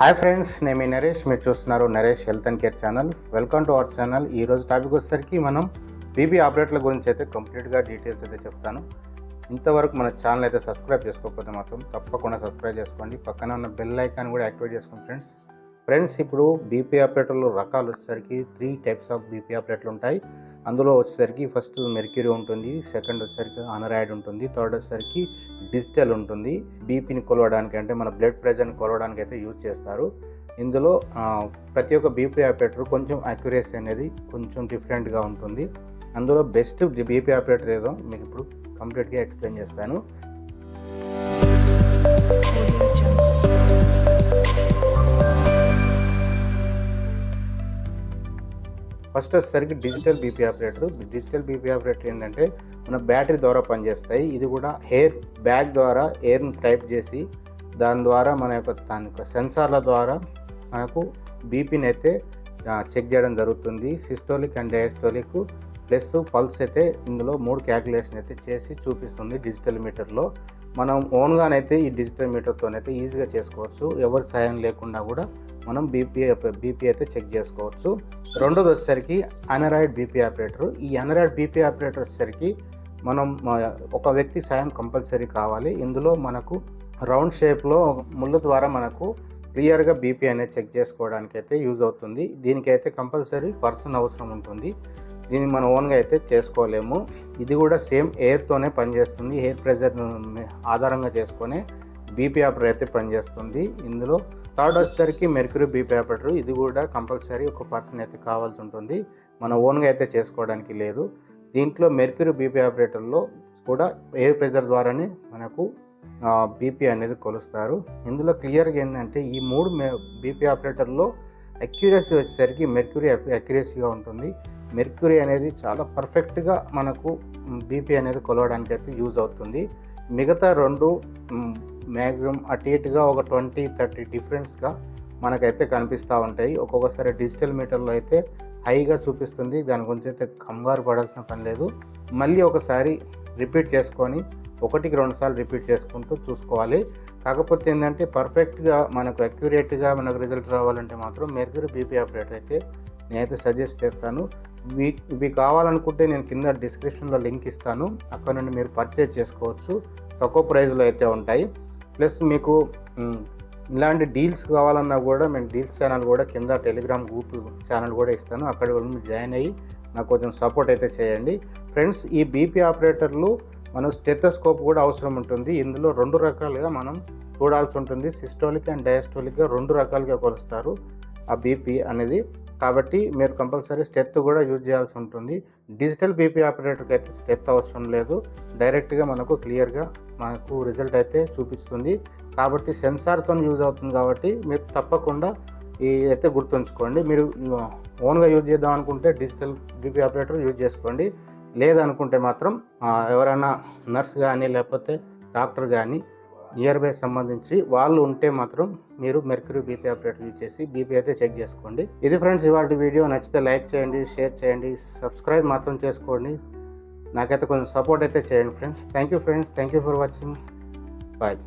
Hi friends నేను మీ నరేష్. మీరు చూస్తున్నారు Naresh health and care channel welcome to our channel ఈ రోజు టాపిక్ వచ్చేసరికి మనం బీపీ ఆపరేటర్ల గురించి అయితే కంప్లీట్గా డీటెయిల్స్ అయితే చెప్తాను. ఇంతవరకు మన ఛానల్ అయితే సబ్స్క్రైబ్ చేసుకోకపోతే మాత్రం తప్పకుండా సబ్స్క్రైబ్ చేసుకోండి. పక్కన ఉన్న బెల్ ఐకాన్ కూడా యాక్టివేట్ చేసుకోండి ఫ్రెండ్స్ ఫ్రెండ్స్ ఇప్పుడు బీపీ ఆపరేటర్లు రకాలు వచ్చేసరికి త్రీ టైప్స్ ఆఫ్ బీపీ ఆపరేటర్లు ఉంటాయి. అందులో వచ్చేసరికి ఫస్ట్ మెర్క్యూరీ ఉంటుంది సెకండ్ వచ్చేసరికి అనరాయిడ్ ఉంటుంది థర్డ్ వచ్చేసరికి డిజిటల్ ఉంటుంది. బీపీని కొలవడానికి అంటే మన బ్లడ్ ప్రెషర్ని కొలవడానికి అయితే యూజ్ చేస్తారు. ఇందులో ప్రతి ఒక్క బీపీ ఆపరేటర్ కొంచెం అక్యురేసీ అనేది కొంచెం డిఫరెంట్గా ఉంటుంది. అందులో బెస్ట్ బీపీ ఆపరేటర్ ఏదో మీకు ఇప్పుడు కంప్లీట్గా ఎక్స్ప్లెయిన్ చేస్తాను. ఫస్ట్ వచ్చేసరికి digital BP operator. Digital BP operator ఏంటంటే మన బ్యాటరీ ద్వారా పనిచేస్తాయి. ఇది కూడా హెయిర్ బ్యాగ్ ద్వారా ఎయిర్ని టైప్ చేసి దాని ద్వారా మన యొక్క దాని యొక్క సెన్సార్ల ద్వారా మనకు బీపీని అయితే చెక్ చేయడం జరుగుతుంది. Systolic and diastolic plus pulse అయితే ఇందులో మూడు క్యాలిక్యులేషన్ అయితే చేసి చూపిస్తుంది డిజిటల్ మీటర్లో. మనం ఓన్గానైతే ఈ డిజిటల్ మీటర్తోనైతే ఈజీగా చేసుకోవచ్చు. ఎవరి సహాయం లేకుండా కూడా మనం బీపీ బీపీ అయితే చెక్ చేసుకోవచ్చు. రెండోది వచ్చేసరికి అనరాయిడ్ బీపీ ఆపరేటర్. ఈ అనరాయిడ్ బీపీ ఆపరేటర్ వచ్చేసరికి మనం ఒక వ్యక్తి సాయం కంపల్సరీ కావాలి. ఇందులో మనకు రౌండ్ షేప్లో ముళ్ళ ద్వారా మనకు క్లియర్గా బీపీ అనేది చెక్ చేసుకోవడానికి అయితే యూజ్ అవుతుంది. దీనికైతే కంపల్సరీ పర్సన్ అవసరం ఉంటుంది. దీన్ని మనం ఓన్గా అయితే చేసుకోలేము. ఇది కూడా సేమ్ ఎయిర్తోనే పనిచేస్తుంది ఎయిర్ ప్రెషర్ ఆధారంగా చేసుకొని బీపీ ఆపరేటర్ అయితే పనిచేస్తుంది. ఇందులో థర్డ్ వచ్చేసరికి మెర్క్యూరీ బీపీ ఆపరేటర్ ఇది కూడా కంపల్సరీ ఒక పర్సన్ అయితే కావాల్సి ఉంటుంది. మన ఓన్గా అయితే చేసుకోవడానికి లేదు. దీంట్లో మెర్క్యూరీ బీపీ ఆపరేటర్లో కూడా ఎయిర్ ప్రెషర్ ద్వారానే మనకు బీపీ అనేది కొలుస్తారు. ఇందులో క్లియర్గా ఏంటంటే ఈ మూడు బీపీ ఆపరేటర్లో అక్యురసీ వచ్చేసరికి మెర్క్యూరీ అక్యురసీగా ఉంటుంది. మెర్క్యూరీ అనేది చాలా పర్ఫెక్ట్గా మనకు బీపీ అనేది కొలవడానికి అయితే యూజ్ అవుతుంది. మిగతా రెండు మ్యాక్సిమం అటు ఇటుగా ఒక ట్వంటీ థర్టీ డిఫరెన్స్గా మనకైతే కనిపిస్తూ ఉంటాయి. ఒక్కొక్కసారి డిజిటల్ మీటర్లో అయితే హైగా చూపిస్తుంది. దాని గురించి అయితే కంగారు పడాల్సిన పని లేదు. మళ్ళీ ఒకసారి రిపీట్ చేసుకొని ఒకటికి రెండు సార్లు రిపీట్ చేసుకుంటూ చూసుకోవాలి. కాకపోతే ఏంటంటే పర్ఫెక్ట్గా మనకు అక్యురేట్గా మనకు రిజల్ట్ రావాలంటే మాత్రం మెర్క్యూరీ బీపీ ఆపరేటర్ అయితే నేనైతే సజెస్ట్ చేస్తాను. మీ ఇవి కావాలనుకుంటే నేను కింద డిస్క్రిప్షన్లో లింక్ ఇస్తాను. అక్కడ నుండి మీరు పర్చేజ్ చేసుకోవచ్చు. తక్కువ ప్రైస్లో అయితే ఉంటాయి. ప్లస్ మీకు ఇలాంటి డీల్స్ కావాలన్నా కూడా మేము డీల్స్ ఛానల్ కూడా కింద టెలిగ్రామ్ గ్రూప్ ఛానల్ కూడా ఇస్తాను. అక్కడ జాయిన్ అయ్యి నాకు కొంచెం సపోర్ట్ అయితే చేయండి. ఫ్రెండ్స్ ఈ బీపీ ఆపరేటర్లు మనం స్టెథోస్కోప్ కూడా అవసరం ఉంటుంది. ఇందులో రెండు రకాలుగా మనం చూడాల్సి ఉంటుంది. సిస్టోలిక్ అండ్ డయాస్టోలిక్గా రెండు రకాలుగా కొలుస్తారు. ఆ బీపీ అనేది. కాబట్టి మీరు కంపల్సరీ స్టెత్ కూడా యూజ్ చేయాల్సి ఉంటుంది. డిజిటల్ బీపీ ఆపరేటర్కి అయితే స్టెత్ అవసరం లేదు. డైరెక్ట్గా మనకు క్లియర్గా మనకు రిజల్ట్ అయితే చూపిస్తుంది. కాబట్టి సెన్సార్తో యూజ్ అవుతుంది కాబట్టి మీరు తప్పకుండా ఈ అయితే గుర్తుంచుకోండి. మీరు ఓన్గా యూజ్ చేద్దాం అనుకుంటే డిజిటల్ బీపీ ఆపరేటర్ యూజ్ చేసుకోండి. లేదనుకుంటే మాత్రం ఎవరైనా నర్స్ కానీ లేకపోతే డాక్టర్ కానీ నియర్ బై సంబంధించి వాళ్ళు ఉంటే మాత్రం మీరు మెర్క్యూరీ బీపీ ఆపరేటర్ యూజ్ చేసి బీపీ అయితే చెక్ చేసుకోండి. ఇది ఫ్రెండ్స్ ఇవాళ వీడియో నచ్చితే లైక్ చేయండి షేర్ చేయండి సబ్స్క్రైబ్ మాత్రం చేసుకోండి. నాకైతే కొంచెం సపోర్ట్ అయితే చేయండి friends thank you friends thank you for watching bye